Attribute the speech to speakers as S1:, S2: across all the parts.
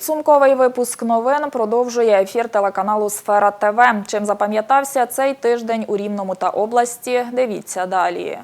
S1: Підсумковий випуск новин продовжує ефір телеканалу Сфера ТВ. Чим запам'ятався цей тиждень у Рівному та області? Дивіться далі.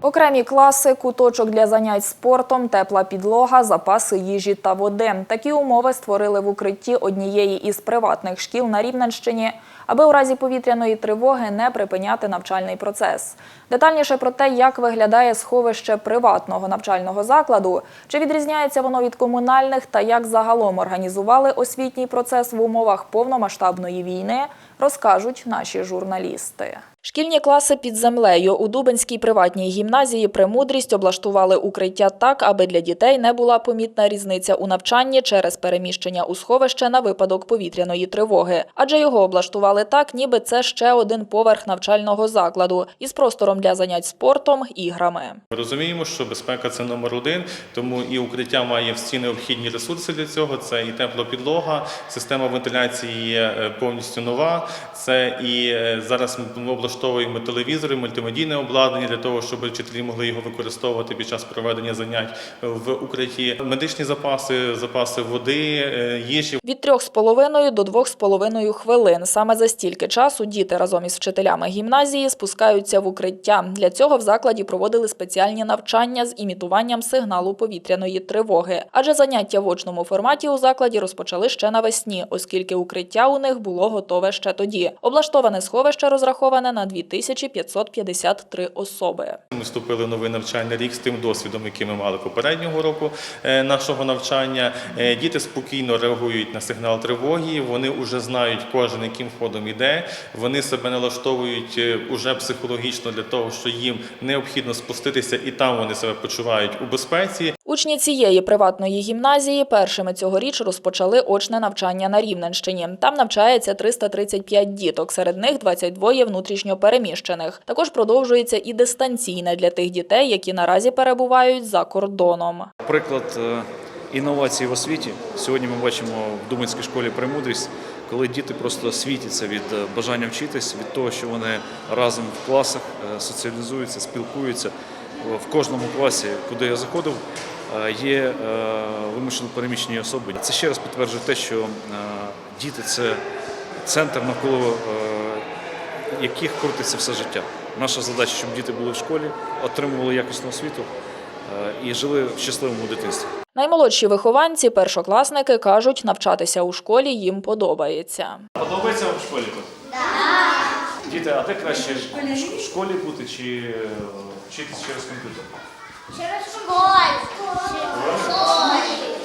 S1: Окремі класи, куточок для занять спортом, тепла підлога, запаси їжі та води. Такі умови створили в укритті однієї із приватних шкіл на Рівненщині, аби у разі повітряної тривоги не припиняти навчальний процес. Детальніше про те, як виглядає сховище приватного навчального закладу, чи відрізняється воно від комунальних та як загалом організували освітній процес в умовах повномасштабної війни, розкажуть наші журналісти. Шкільні класи під землею у Дубенській приватній гімназії «Премудрість» облаштували укриття так, аби для дітей не була помітна різниця у навчанні через переміщення у сховище на випадок повітряної тривоги. Адже його облаштували так, ніби це ще один поверх навчального закладу із простором для занять спортом, іграми.
S2: Ми розуміємо, що безпека це номер один, тому і укриття має всі необхідні ресурси для цього. Це і тепла підлога, система вентиляції е, повністю нова. Це і е, зараз ми облаштовуємо телевізори, мультимедійне обладнання для того, щоб вчителі могли його використовувати під час проведення занять в укритті. Медичні запаси, запаси води, е, їжі.
S1: Від трьох з половиною до двох з половиною хвилин. Саме за стільки часу діти разом із вчителями гімназії спускаються в укриття. Для цього в закладі проводили спеціальні навчання з імітуванням сигналу повітряної тривоги. Адже заняття в очному форматі у закладі розпочали ще навесні, оскільки укриття у них було готове ще тоді. Облаштоване сховище розраховане на 2553 особи.
S2: Ми вступили в новий навчальний рік з тим досвідом, який ми мали попереднього року е, нашого навчання. Е, Діти спокійно реагують на сигнал тривоги. Вони вже знають кожен, яким ходом іде. Вони себе налаштовують е, уже психологічно для того, що їм необхідно спуститися, і там вони себе почувають у безпеці.
S1: Учні цієї приватної гімназії першими цьогоріч розпочали очне навчання на Рівненщині. Там навчається 335 діток, серед них 22 внутрішньо переміщених. Також продовжується і дистанційне для тих дітей, які наразі перебувають за кордоном.
S3: Приклад е, інновацій в освіті. Сьогодні ми бачимо в Думанській школі премудрість, коли діти просто світяться від е, бажання вчитись, від того, що вони разом в класах е, соціалізуються, спілкуються. В кожному класі, куди я заходив, є вимушено переміщені особи. Це ще раз підтверджує те, що діти це центр, навколо яких крутиться все життя. Наша задача, щоб діти були в школі, отримували якісну освіту е, і жили в щасливому дитинстві.
S1: Наймолодші вихованці, першокласники, кажуть, навчатися у школі їм подобається.
S3: Подобається вам в школі тут? Так. Діти, а де краще в школі бути чи е, вчитись через комп'ютер?
S4: Через школу.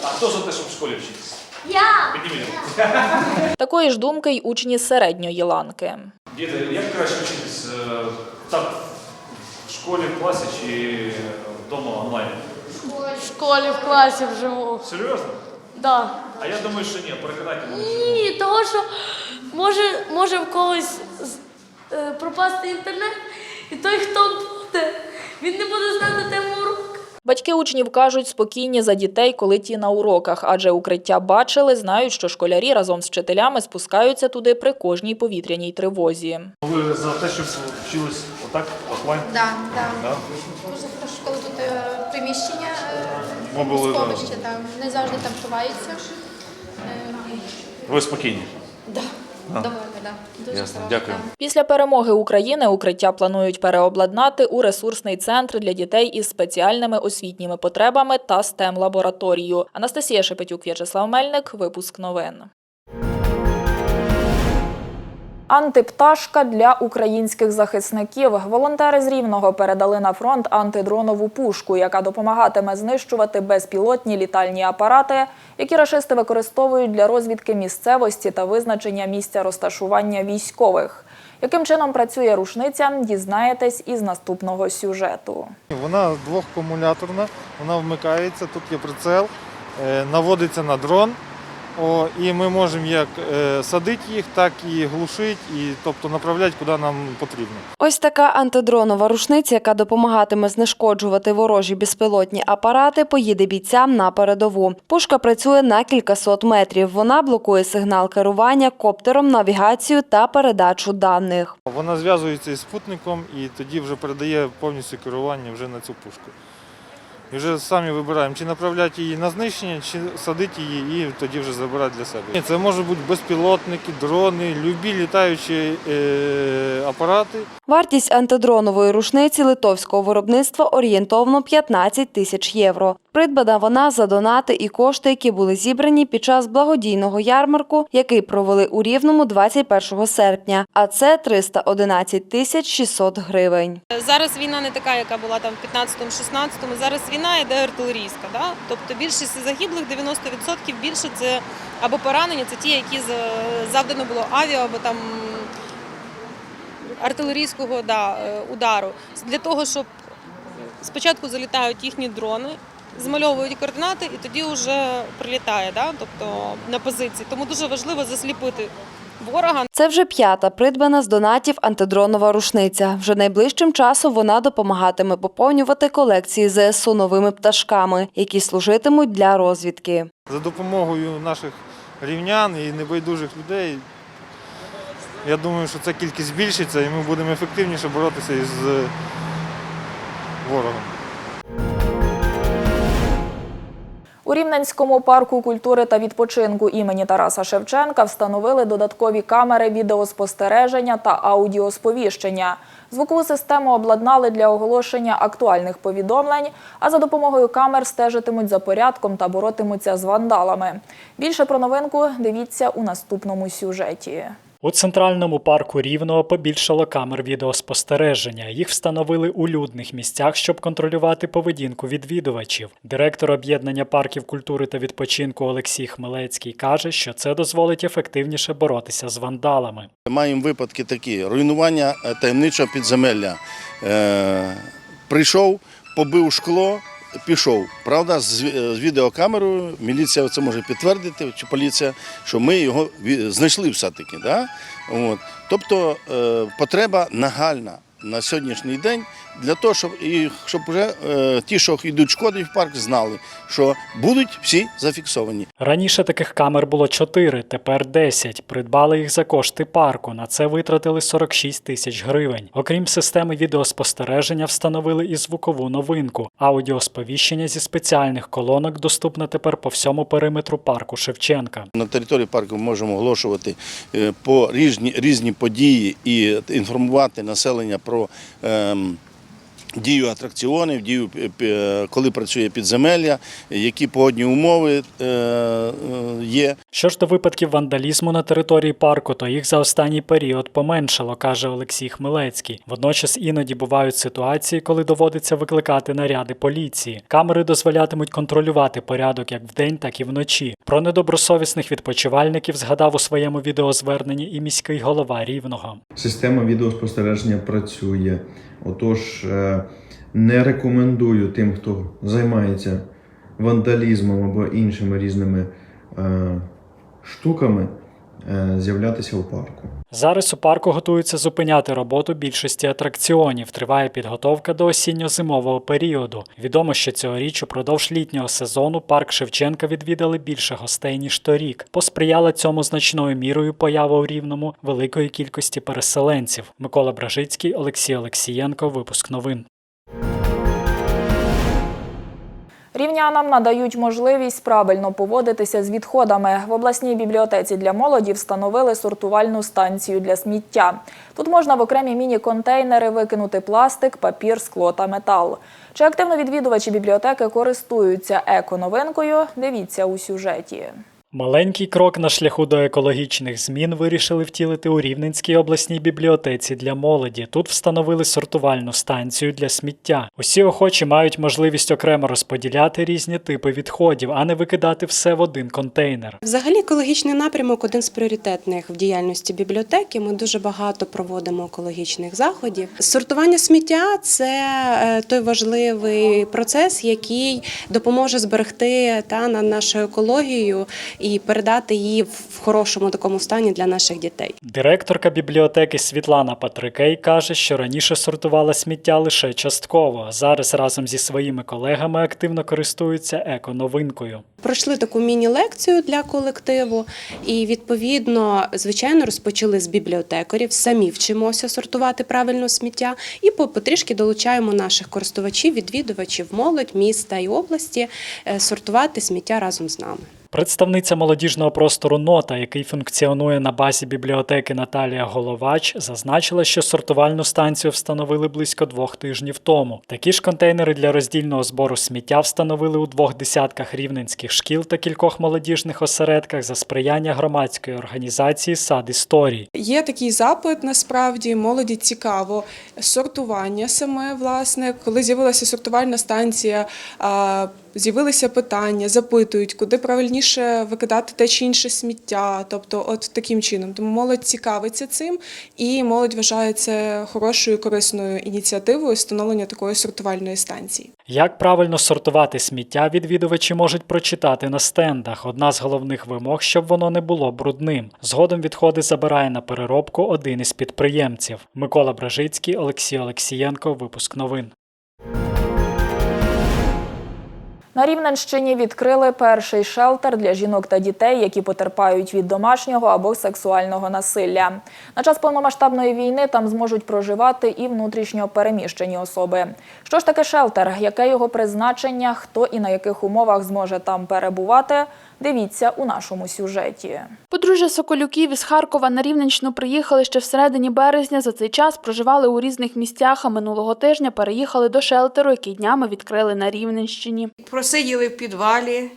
S3: А хто за те, щоб в школі вчитись?
S4: Я.
S1: Такої ж думки й учні середньої ланки.
S3: Діти, як краще вчитись? е, Так, в школі, в класі чи вдома онлайн?
S5: В школі в класі вживу.
S3: Серйозно?
S5: Да.
S3: А я думаю, що ні, переконайте мене.
S5: Ні, того що може, може в когось е, пропасти інтернет, і той, хто буде, він не буде знати тему уроку.
S1: Батьки учнів кажуть, спокійні за дітей, коли ті на уроках, адже укриття бачили, знають, що школярі разом з вчителями спускаються туди при кожній повітряній тривозі.
S3: Ви за те, щоб вчились отак, офлайн?
S6: Да, да.
S3: Да?
S6: Дуже хорошо, коли тут е, приміщення,
S3: Ми були,
S6: е,
S3: да.
S6: там не завжди там ховаються. Е,
S3: Ви спокійні.
S6: Доволі, да. Дуже
S3: Ясно, дякую.
S1: Після перемоги України укриття планують переобладнати у ресурсний центр для дітей із спеціальними освітніми потребами та stem лабораторію Анастасія Шепетюк, В'ячеслав Мельник. Випуск новин. Антипташка для українських захисників. Волонтери з Рівного передали на фронт антидронову пушку, яка допомагатиме знищувати безпілотні літальні апарати, які рашисти використовують для розвідки місцевості та визначення місця розташування військових. Яким чином працює рушниця, дізнаєтесь із наступного сюжету.
S7: Вона двохкумуляторна, вона вмикається, тут є прицел, е, наводиться на дрон. О, і ми можемо як е, садити їх, так і глушити, і тобто направляти куди нам потрібно.
S8: Ось така антидронова рушниця, яка допомагатиме знешкоджувати ворожі безпілотні апарати, поїде бійцям на передову. Пушка працює на кількасот метрів. Вона блокує сигнал керування коптером, навігацію та передачу даних.
S7: Вона зв'язується із спутником і тоді вже передає повністю керування вже на цю пушку. І вже самі вибираємо, чи направляти її на знищення, чи садити її і тоді вже забирати для себе. Це можуть бути безпілотники, дрони, любі літаючі е, апарати.
S8: Вартість антидронової рушниці литовського виробництва орієнтовно 15 тисяч євро. Придбана вона за донати і кошти, які були зібрані під час благодійного ярмарку, який провели у Рівному 21 серпня. А це 311 тисяч 600 гривень.
S9: Зараз війна не така, яка була там в 15-16. Зараз війна йде артилерійська. Да? Тобто більшість загиблих, 90% більше це або поранені, це ті, які завдано було авіа або там артилерійського да, е, удару. Для того, щоб спочатку залітають їхні дрони, змальовують координати і тоді вже прилітає, да? тобто на позиції. Тому дуже важливо засліпити ворога,
S8: Це вже п'ята придбана з донатів антидронова рушниця. Вже найближчим часом вона допомагатиме поповнювати колекції ЗСУ новими пташками, які служитимуть для розвідки.
S7: За допомогою наших рівнян і небайдужих людей. Я думаю, що ця кількість збільшиться і ми будемо ефективніше боротися із ворогом.
S1: У Рівненському парку культури та відпочинку імені Тараса Шевченка встановили додаткові камери відеоспостереження та аудіосповіщення. Звукову систему обладнали для оголошення актуальних повідомлень, а за допомогою камер стежитимуть за порядком та боротимуться з вандалами. Більше про новинку дивіться у наступному сюжеті.
S10: У центральному парку Рівного побільшало камер відеоспостереження. Їх встановили у людних місцях, щоб контролювати поведінку відвідувачів. Директор об'єднання парків культури та відпочинку Олексій Хмелецький каже, що це дозволить ефективніше боротися з вандалами.
S11: Маємо випадки такі: руйнування е, таємничого підземелля. Е, прийшов, побив шкло, пішов. Правда, з, відеокамерою міліція це може підтвердити, чи поліція, що ми його знайшли все-таки. Да? От. Тобто е, потреба нагальна на сьогоднішній день для того, щоб, і, щоб вже е, ті, що йдуть шкоди в парк, знали, що будуть всі зафіксовані.
S10: Раніше таких камер було 4, тепер 10. Придбали їх за кошти парку. На це витратили 46 тисяч гривень. Окрім системи відеоспостереження, встановили і звукову новинку. Аудіосповіщення зі спеціальних колонок доступне тепер по всьому периметру парку Шевченка.
S11: На території парку ми можемо оголошувати е, по різні, різні події і інформувати населення про ем, дію атракціонів, дію, е, коли працює підземелля, які погодні умови е, е, є.
S10: Що ж до випадків вандалізму на території парку, то їх за останній період поменшало, каже Олексій Хмелецький. Водночас іноді бувають ситуації, коли доводиться викликати наряди поліції. Камери дозволятимуть контролювати порядок як вдень, так і вночі. Про недобросовісних відпочивальників згадав у своєму відеозверненні і міський голова Рівного.
S12: Система відеоспостереження працює. Отож, е, не рекомендую тим, хто займається вандалізмом або іншими різними е, штуками, е, з'являтися в парку.
S10: Зараз у парку готуються зупиняти роботу більшості атракціонів. Триває підготовка до осінньо-зимового періоду. Відомо, що цьогоріч упродовж літнього сезону парк Шевченка відвідали більше гостей ніж торік. Посприяла цьому значною мірою поява у рівному великої кількості переселенців. Микола Бражицький, Олексій Олексієнко. Випуск новин.
S1: Рівнянам надають можливість правильно поводитися з відходами. В обласній бібліотеці для молоді встановили сортувальну станцію для сміття. Тут можна в окремі міні-контейнери викинути пластик, папір, скло та метал. Чи активно відвідувачі бібліотеки користуються еко-новинкою? Дивіться у сюжеті.
S10: Маленький крок на шляху до екологічних змін вирішили втілити у Рівненській обласній бібліотеці для молоді. Тут встановили сортувальну станцію для сміття. Усі охочі мають можливість окремо розподіляти різні типи відходів, а не викидати все в один контейнер.
S13: Взагалі, екологічний напрямок один з пріоритетних в діяльності бібліотеки. Ми дуже багато проводимо екологічних заходів. Сортування сміття це е, той важливий процес, який допоможе зберегти та на нашу екологію і передати її в хорошому такому стані для наших дітей.
S10: Директорка бібліотеки Світлана Патрикей каже, що раніше сортувала сміття лише частково, зараз разом зі своїми колегами активно користуються еконовинкою.
S13: Пройшли таку міні-лекцію для колективу, і відповідно, звичайно, розпочали з бібліотекарів. Самі вчимося сортувати правильно сміття, і по- потрішки долучаємо наших користувачів, відвідувачів, молодь міста і області е, сортувати сміття разом з нами.
S10: Представниця молодіжного простору Нота, який функціонує на базі бібліотеки Наталія Головач, зазначила, що сортувальну станцію встановили близько двох тижнів тому. Такі ж контейнери для роздільного збору сміття встановили у двох десятках рівненських шкіл та кількох молодіжних осередках за сприяння громадської організації Сад історій.
S14: Є такий запит насправді молоді цікаво. Сортування саме власне, коли з'явилася сортувальна станція, з'явилися питання, запитують, куди правильніше викидати те чи інше сміття. Тобто, от таким чином. Тому молодь цікавиться цим, і молодь вважає це хорошою корисною ініціативою встановлення такої сортувальної станції.
S10: Як правильно сортувати сміття, відвідувачі можуть прочитати на стендах. Одна з головних вимог, щоб воно не було брудним. Згодом відходи забирає на переробку один із підприємців. Микола Бражицький, Олексій Олексієнко. Випуск новин.
S1: На Рівненщині відкрили перший шелтер для жінок та дітей, які потерпають від домашнього або сексуального насилля. На час повномасштабної війни там зможуть проживати і внутрішньо переміщені особи. Що ж таке шелтер? Яке його призначення? Хто і на яких умовах зможе там перебувати? Дивіться у нашому сюжеті.
S6: Подружжя Соколюків із Харкова на Рівненщину приїхали ще в середині березня. За цей час проживали у різних місцях, а минулого тижня переїхали до шелтеру, який днями відкрили на Рівненщині.
S15: Просиділи в підвалі,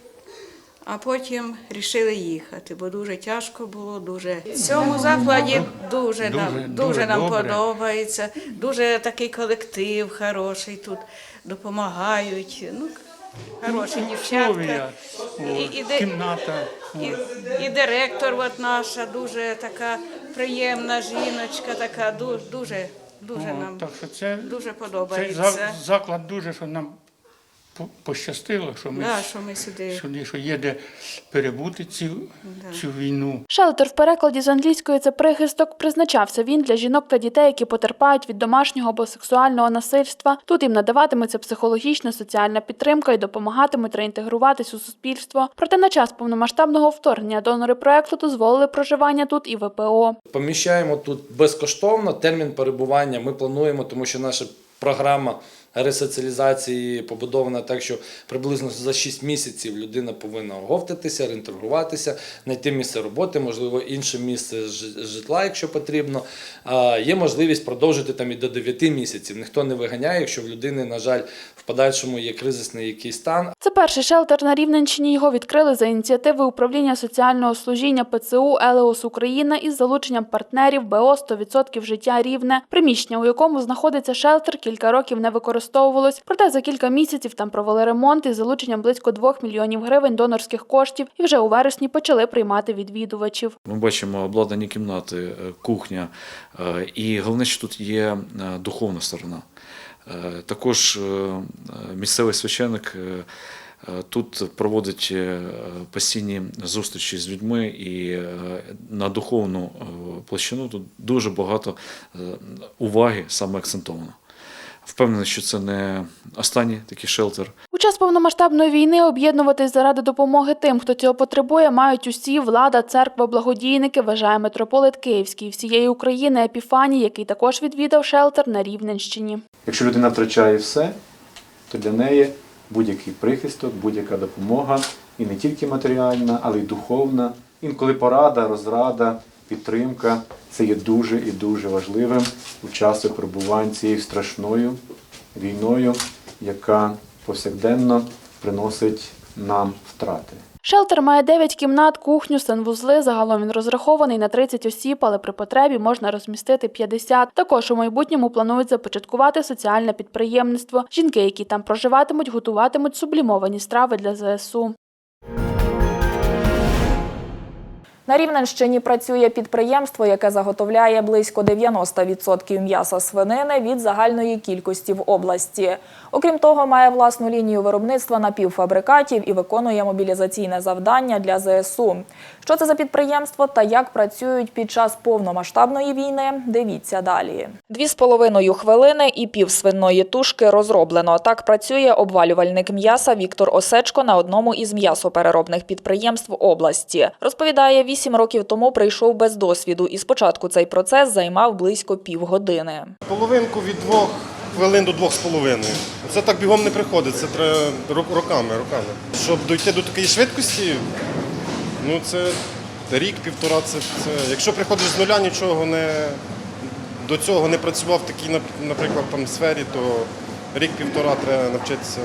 S15: а потім рішили їхати, бо дуже тяжко було. Дуже в цьому закладі дуже, нам дуже нам подобається. Дуже такий колектив хороший тут допомагають. Ну хороші дівчатка. І, і, де- і, і директор от наша дуже така приємна жіночка, така дуже дуже, дуже нам
S16: Так що це,
S15: дуже
S16: цей
S15: подобається.
S16: зак- заклад дуже, що нам пощастило, що ми
S15: Да, що ми сюди.
S16: сюди, що є де перебути цю, цю війну.
S6: Шелтер в перекладі з англійської це прихисток. Призначався він для жінок та дітей, які потерпають від домашнього або сексуального насильства. Тут їм надаватиметься психологічна, соціальна підтримка і допомагатимуть реінтегруватись у суспільство. Проте на час повномасштабного вторгнення донори проекту дозволили проживання тут і ВПО.
S17: Поміщаємо тут безкоштовно термін перебування. Ми плануємо, тому що наша програма ресоціалізації побудована так, що приблизно за 6 місяців людина повинна оговтатися, реінтегруватися, знайти місце роботи, можливо, інше місце житла, якщо потрібно. Є можливість продовжити там і до 9 місяців. Ніхто не виганяє, якщо в людини, на жаль, в подальшому є кризисний якийсь стан.
S6: Це перший шелтер на Рівненщині. Його відкрили за ініціативи управління соціального служіння ПЦУ Елеос Україна із залученням партнерів БО 100% життя рівне. Приміщення, у якому знаходиться шелтер, кілька років не використовувалось. Проте за кілька місяців там провели ремонт із залученням близько 2 мільйонів гривень донорських коштів і вже у вересні почали приймати відвідувачів.
S3: Ми бачимо обладнані кімнати, е, кухня, е, і головне, що тут є е, духовна сторона. Е, Також е, місцевий священик е, тут проводить постійні зустрічі з людьми, і на духовну площину тут дуже багато уваги саме акцентовано. Впевнений, що це не останній такий шелтер.
S6: У час повномасштабної війни об'єднуватись заради допомоги тим, хто цього потребує, мають усі влада, церква, благодійники, вважає митрополит Київський всієї України Епіфаній, який також відвідав шелтер на Рівненщині.
S18: Якщо людина втрачає все, то для неї будь-який прихисток, будь-яка допомога, і не тільки матеріальна, але й духовна. Інколи порада, розрада, підтримка це є дуже і дуже важливим у часи перебувань цією страшною війною, яка повсякденно приносить нам втрати.
S6: Шелтер має 9 кімнат, кухню, санвузли. Загалом він розрахований на 30 осіб, але при потребі можна розмістити 50. Також у майбутньому планують започаткувати соціальне підприємництво. Жінки, які там проживатимуть, готуватимуть сублімовані страви для ЗСУ.
S1: На Рівненщині працює підприємство, яке заготовляє близько 90% м'яса свинини від загальної кількості в області. Окрім того, має власну лінію виробництва напівфабрикатів і виконує мобілізаційне завдання для ЗСУ. Що це за підприємство та як працюють під час повномасштабної війни? Дивіться далі. Дві з половиною хвилини і пів свиної тушки розроблено. Так працює обвалювальник м'яса Віктор Осечко на одному із м'ясопереробних підприємств області. Розповідає, вісім років тому прийшов без досвіду, і спочатку цей процес займав близько півгодини.
S19: Половинку від двох хвилин до двох з половиною. Це так бігом не приходить, це треба роками, роками. Щоб дойти до такої швидкості, ну це рік-півтора. Це, це якщо приходиш з нуля, нічого не до цього не працював в такій, наприклад, там сфері, то рік-півтора треба навчитися.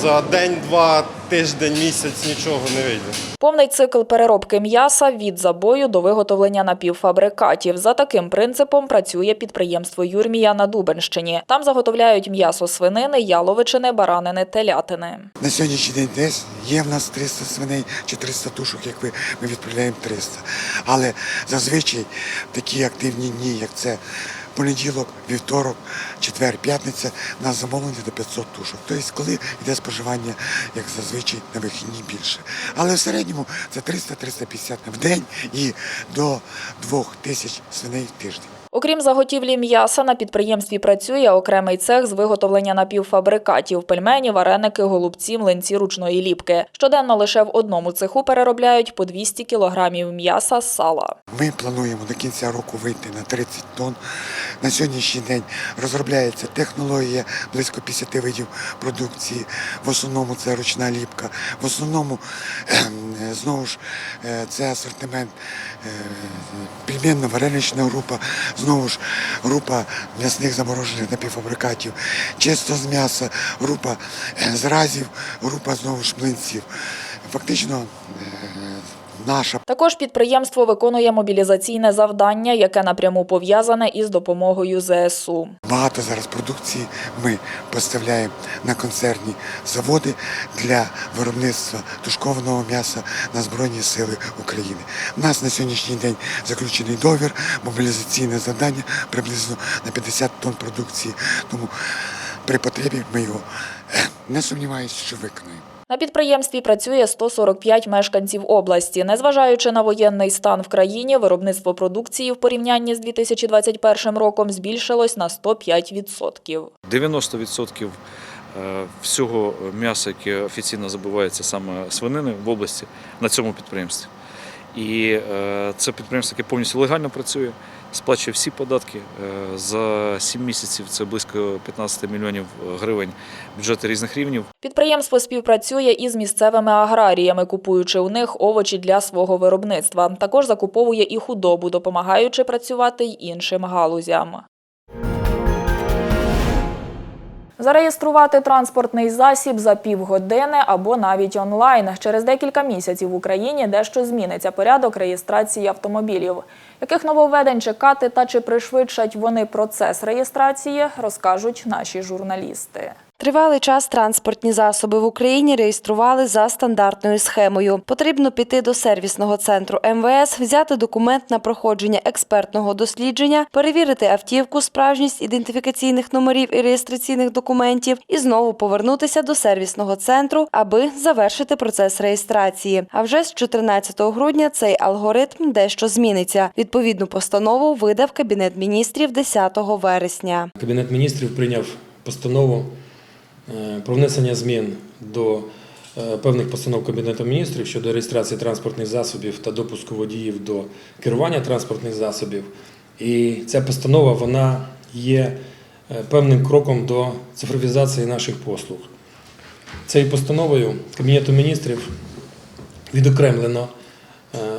S19: За день, два, тиждень, місяць нічого не вийде.
S1: Повний цикл переробки м'яса від забою до виготовлення напівфабрикатів. За таким принципом працює підприємство Юрмія на Дубенщині. Там заготовляють м'ясо свинини, яловичини, баранини, телятини.
S20: На сьогоднішній день десь є в нас 300 свиней чи 300 тушок, як ви, ми відправляємо 300. Але зазвичай такі активні дні, як це понеділок, вівторок, четвер, п'ятниця, у нас замовлення до 500 тушок. Тобто, коли йде споживання, як зазвичай на вихідні більше. Але в середньому це 300-350 в день і до 2000 свиней в тиждень.
S1: Окрім заготівлі м'яса, на підприємстві працює окремий цех з виготовлення напівфабрикатів – пельмені, вареники, голубці, млинці ручної ліпки. Щоденно лише в одному цеху переробляють по 200 кілограмів м'яса з сала.
S20: Ми плануємо до кінця року вийти на 30 тонн. На сьогоднішній день розробляється технологія близько 50 видів продукції. В основному це ручна ліпка. В основному ем, знову ж е, це асортимент е, пельменно-варенична група, знову ж група м'ясних заморожених напівфабрикатів, чисто з м'яса, група е, зразів, група знову ж млинців. Фактично е, наша
S1: Також підприємство виконує мобілізаційне завдання, яке напряму пов'язане із допомогою ЗСУ.
S20: Багато зараз продукції ми поставляємо на концерні заводи для виробництва тушкованого м'яса на Збройні Сили України. У нас на сьогоднішній день заключений договір, мобілізаційне завдання приблизно на 50 тонн продукції. Тому при потребі ми його е, не сумніваюся, що виконаємо.
S1: На підприємстві працює 145 мешканців області. Незважаючи на воєнний стан в країні, виробництво продукції в порівнянні з 2021 роком збільшилось на 105%.
S3: 90% е, всього м'яса, яке офіційно забувається саме свинини в області, на цьому підприємстві. І е, це підприємство, яке повністю легально працює, сплачує всі податки. Е, За 7 місяців це близько 15 мільйонів гривень бюджети різних рівнів.
S1: Підприємство співпрацює із місцевими аграріями, купуючи у них овочі для свого виробництва. Також закуповує і худобу, допомагаючи працювати й іншим галузям. Зареєструвати транспортний засіб за півгодини або навіть онлайн. Через декілька місяців в Україні дещо зміниться порядок реєстрації автомобілів. Яких нововведень чекати та чи пришвидшать вони процес реєстрації, розкажуть наші журналісти.
S8: Тривалий час транспортні засоби в Україні реєстрували за стандартною схемою. Потрібно піти до сервісного центру МВС, взяти документ на проходження експертного дослідження, перевірити автівку, справжність ідентифікаційних номерів і реєстраційних документів, і знову повернутися до сервісного центру, аби завершити процес реєстрації. А вже з 14 грудня цей алгоритм дещо зміниться. Відповідну постанову видав Кабінет міністрів 10 вересня.
S21: Кабінет міністрів прийняв постанову про внесення змін до е, певних постанов Кабінету міністрів щодо реєстрації транспортних засобів та допуску водіїв до керування транспортних засобів. І ця постанова вона є е, певним кроком до цифровізації наших послуг. Цією постановою Кабінету міністрів відокремлено е,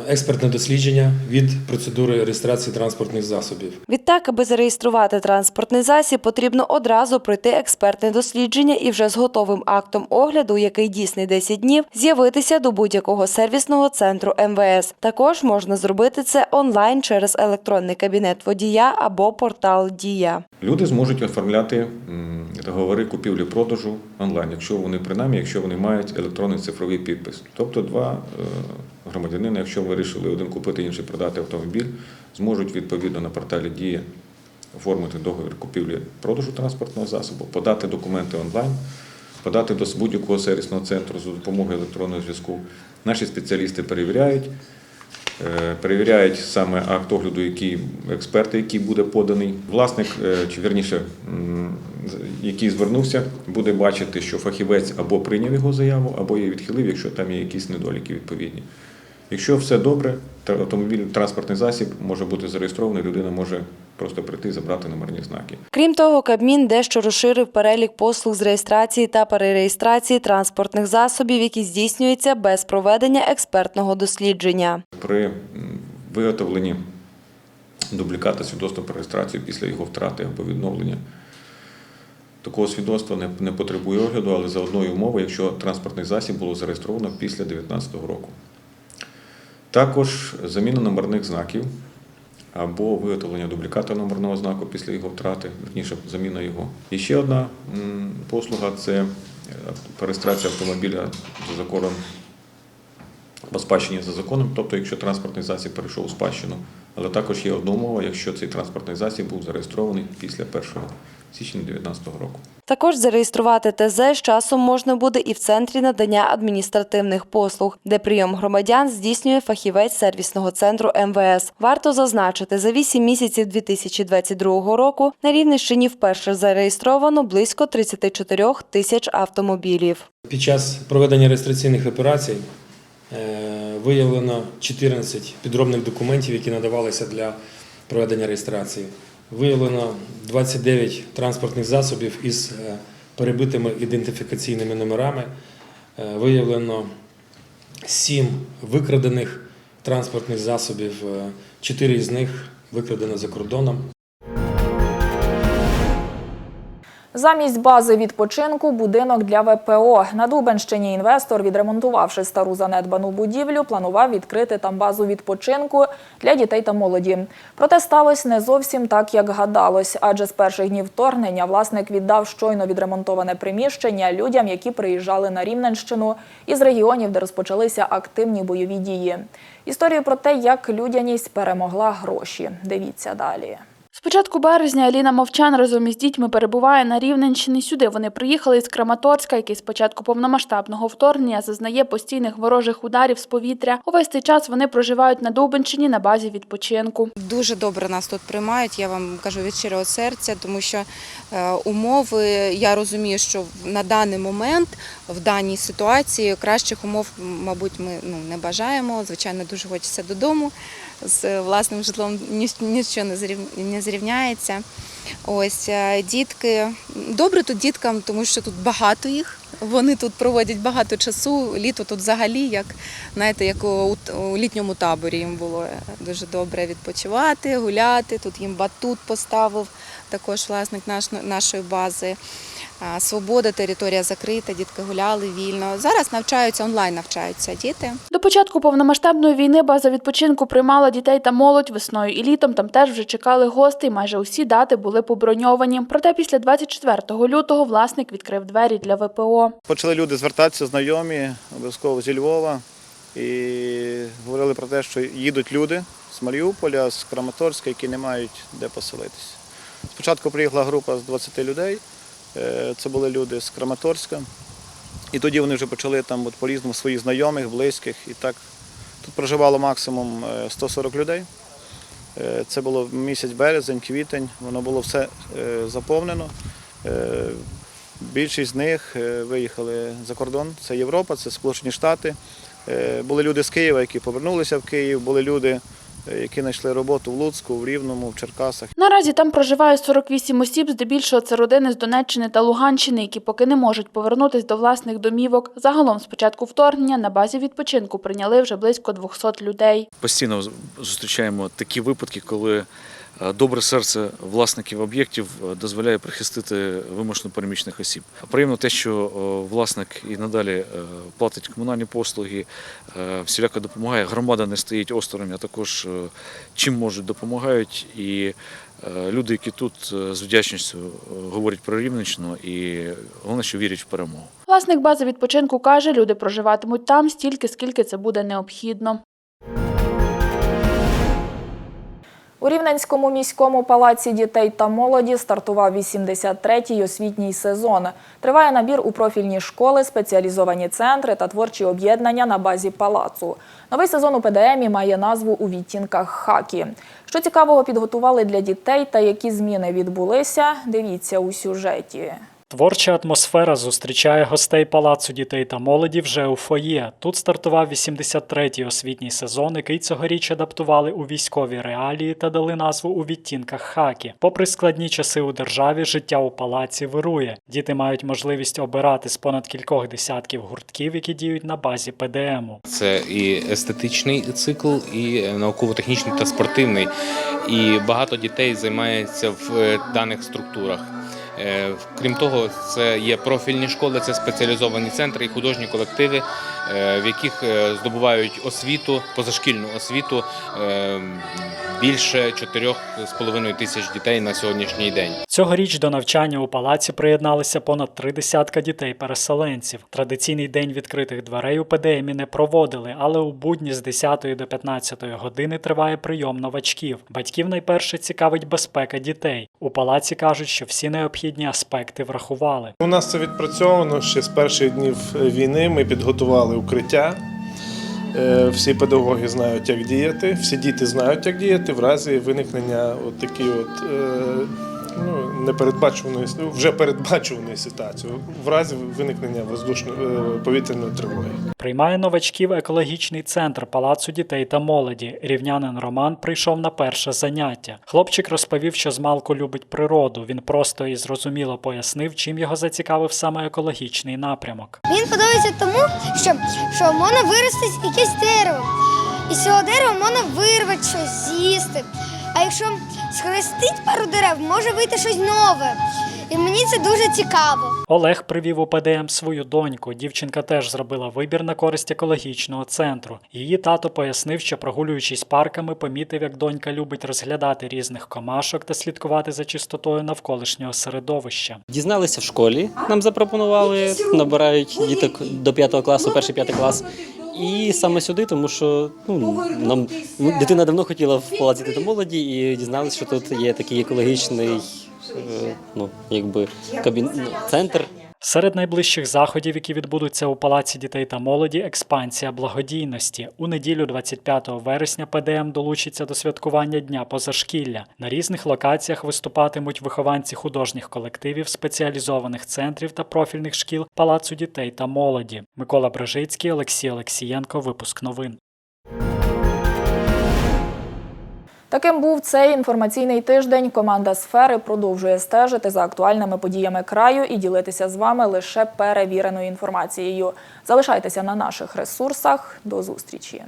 S21: експертне дослідження від процедури реєстрації транспортних засобів.
S8: Відтак, аби зареєструвати транспортний засіб, потрібно одразу пройти експертне дослідження і вже з готовим актом огляду, який дійсний 10 днів, з'явитися до будь-якого сервісного центру МВС. Також можна зробити це онлайн через електронний кабінет водія або портал Дія.
S22: Люди зможуть оформляти
S23: договори купівлі-продажу онлайн, якщо вони принаймні, якщо вони мають електронний цифровий підпис. Тобто два е, громадянини, якщо вирішили один купити, інший продати автомобіль, зможуть відповідно на порталі Дія оформити договір купівлі-продажу транспортного засобу, подати документи онлайн, подати до будь-якого сервісного центру за допомогою електронного зв'язку. Наші спеціалісти перевіряють. Е, Перевіряють саме акт огляду, який експерти, який буде поданий. Власник, е, чи вірніше, який звернувся, буде бачити, що фахівець або прийняв його заяву, або її відхилив, якщо там є якісь недоліки відповідні. Якщо все добре, автомобіль, транспортний засіб може бути зареєстрований, людина може просто прийти і забрати номерні знаки.
S8: Крім того, Кабмін дещо розширив перелік послуг з реєстрації та перереєстрації транспортних засобів, які здійснюються без проведення експертного дослідження.
S23: При виготовленні дубліката свідоцтва про реєстрацію після його втрати або відновлення. Такого свідоцтва не, не потребує огляду, але за одною умовою, якщо транспортний засіб було зареєстровано після 2019 року. Також заміна номерних знаків або виготовлення дубліката номерного знаку після його втрати, верніше заміна його. І ще одна послуга це е, реєстрація автомобіля за законом по спадщині за законом, тобто якщо транспортний засіб перейшов у спадщину. Але також є одна умова, якщо цей транспортний засіб був зареєстрований після 1 січня 2019 року.
S8: Також зареєструвати ТЗ з часом можна буде і в центрі надання адміністративних послуг, де прийом громадян здійснює фахівець сервісного центру МВС. Варто зазначити, за 8 місяців 2022 року на Рівненщині вперше зареєстровано близько 34 тисяч автомобілів.
S21: Під час проведення реєстраційних операцій виявлено 14 підробних документів, які надавалися для проведення реєстрації. Виявлено 29 транспортних засобів із е, перебитими ідентифікаційними номерами. Е, Виявлено 7 викрадених транспортних засобів, 4 з них викрадено за кордоном.
S1: Замість бази відпочинку будинок для ВПО. На Дубенщині інвестор, відремонтувавши стару занедбану будівлю, планував відкрити там базу відпочинку для дітей та молоді. Проте сталося не зовсім так, як гадалось, адже з перших днів вторгнення власник віддав щойно відремонтоване приміщення людям, які приїжджали на Рівненщину із регіонів, де розпочалися активні бойові дії. Історію про те, як людяність перемогла гроші. Дивіться далі.
S6: З початку березня Аліна Мовчан разом із дітьми перебуває на Рівненщині. Сюди вони приїхали із Краматорська, який з початку повномасштабного вторгнення зазнає постійних ворожих ударів з повітря. Увесь цей час вони проживають на Дубенщині на базі відпочинку.
S22: Дуже добре нас тут приймають. Я вам кажу від щирого серця, тому що е, умови я розумію, що на даний момент в даній ситуації кращих умов, мабуть, ми ну не бажаємо. Звичайно, дуже хочеться додому з власним житлом. Нічого не зрівняється. Ось е, дітки добре тут діткам, тому що тут багато їх. Вони тут проводять багато часу. Літо тут взагалі, як знаєте, як у, літньому таборі їм було дуже добре відпочивати, гуляти. Тут їм батут поставив також власник наш, нашої бази. Свобода, територія закрита, дітки гуляли вільно. Зараз навчаються онлайн, навчаються діти.
S6: До початку повномасштабної війни база відпочинку приймала дітей та молодь весною і літом. Там теж вже чекали гостей. Майже усі дати були поброньовані. Проте після 24 лютого власник відкрив двері для ВПО.
S24: Почали люди звертатися, знайомі, обов'язково зі Львова, і говорили про те, що їдуть люди з Маріуполя, з Краматорська, які не мають де поселитися. Спочатку приїхала група з 20 людей, це були люди з Краматорська, і тоді вони вже почали там от, по-різному своїх знайомих, близьких. І так тут проживало максимум е, 140 людей. Е, Це було місяць березень, квітень, воно було все е, заповнено. Е, Більшість з них е, виїхали за кордон. Це Європа, це Сполучені Штати. Е, Були люди з Києва, які повернулися в Київ, були люди, е, які знайшли роботу в Луцьку, в Рівному, в Черкасах.
S6: Наразі там проживає 48 осіб, здебільшого це родини з Донеччини та Луганщини, які поки не можуть повернутись до власних домівок. Загалом з початку вторгнення на базі відпочинку прийняли вже близько 200 людей.
S3: Постійно зустрічаємо такі випадки, коли е, добре серце власників об'єктів е, дозволяє прихистити вимушено переміщених осіб. Приємно те, що е, власник і надалі е, платить комунальні послуги, е, всіляко допомагає. Громада не стоїть осторонь, а також е, чим можуть допомагають. І е, люди, які тут е, з вдячністю е, говорять про Рівненщину і головне, що вірять в перемогу.
S6: Власник бази відпочинку каже, люди проживатимуть там стільки, скільки це буде необхідно.
S1: У Рівненському міському палаці дітей та молоді стартував 83-й освітній сезон. Триває набір у профільні школи, спеціалізовані центри та творчі об'єднання на базі палацу. Новий сезон у ПДМі має назву у відтінках хакі. Що цікавого підготували для дітей та які зміни відбулися, дивіться у сюжеті.
S10: Творча атмосфера зустрічає гостей палацу дітей та молоді вже у фоє. Тут стартував 83-й освітній сезон, який цьогоріч адаптували у військові реалії та дали назву у відтінках хакі. Попри складні часи у державі, життя у палаці вирує. Діти мають можливість обирати з понад кількох десятків гуртків, які діють на базі ПДМу.
S25: Це і естетичний цикл, і науково-технічний та спортивний. І багато дітей займається в е, даних структурах. Е, Крім того, це є профільні школи, це спеціалізовані центри і художні колективи, в яких е, здобувають освіту, позашкільну освіту е, більше 4,5 тисяч дітей на сьогоднішній день.
S10: Цьогоріч до навчання у палаці приєдналися понад три десятка дітей-переселенців. Традиційний день відкритих дверей у ПДМі не проводили, але у будні з 10 до 15 години триває прийом новачків. Батьків найперше цікавить безпека дітей. У палаці кажуть, що всі необхідні аспекти врахували.
S7: У нас це відпрацьовано ще з перших днів війни. Ми підготували укриття. Е, Всі педагоги знають, як діяти, всі діти знають, як діяти в разі виникнення от такі от е, непередбачуваної вже передбачуваної ситуації, в разі виникнення воздушної е, повітряної тривоги.
S10: Приймає новачків екологічний центр палацу дітей та молоді. Рівнянин Роман прийшов на перше заняття. Хлопчик розповів, що змалку любить природу. Він просто і зрозуміло пояснив, чим його зацікавив саме екологічний напрямок.
S26: Він подобається тому, що, що можна вирости якесь дерево. І з цього дерева можна вирвати щось, з'їсти. А якщо схрестить пару дерев, може вийти щось нове. І мені це дуже цікаво.
S10: Олег привів у ПДМ свою доньку. Дівчинка теж зробила вибір на користь екологічного центру. Її тато пояснив, що прогулюючись парками, помітив, як донька любить розглядати різних комашок та слідкувати за чистотою навколишнього середовища.
S27: Дізналися в школі, нам запропонували, набирають діток до п'ятого класу, перший п'ятий клас. І саме сюди, тому що ну, нам дитина давно хотіла в дітей молоді і дізналися, що тут є такий екологічний е, ну, якби, кабін... центр.
S10: Серед найближчих заходів, які відбудуться у Палаці дітей та молоді, експансія благодійності. У неділю 25 вересня ПДМ долучиться до святкування Дня позашкілля. На різних локаціях виступатимуть вихованці художніх колективів, спеціалізованих центрів та профільних шкіл Палацу дітей та молоді. Микола Брежицький, Олексій Олексієнко. Випуск новин.
S1: Таким був цей інформаційний тиждень. Команда сфери продовжує стежити за актуальними подіями краю і ділитися з вами лише перевіреною інформацією. Залишайтеся на наших ресурсах. До зустрічі.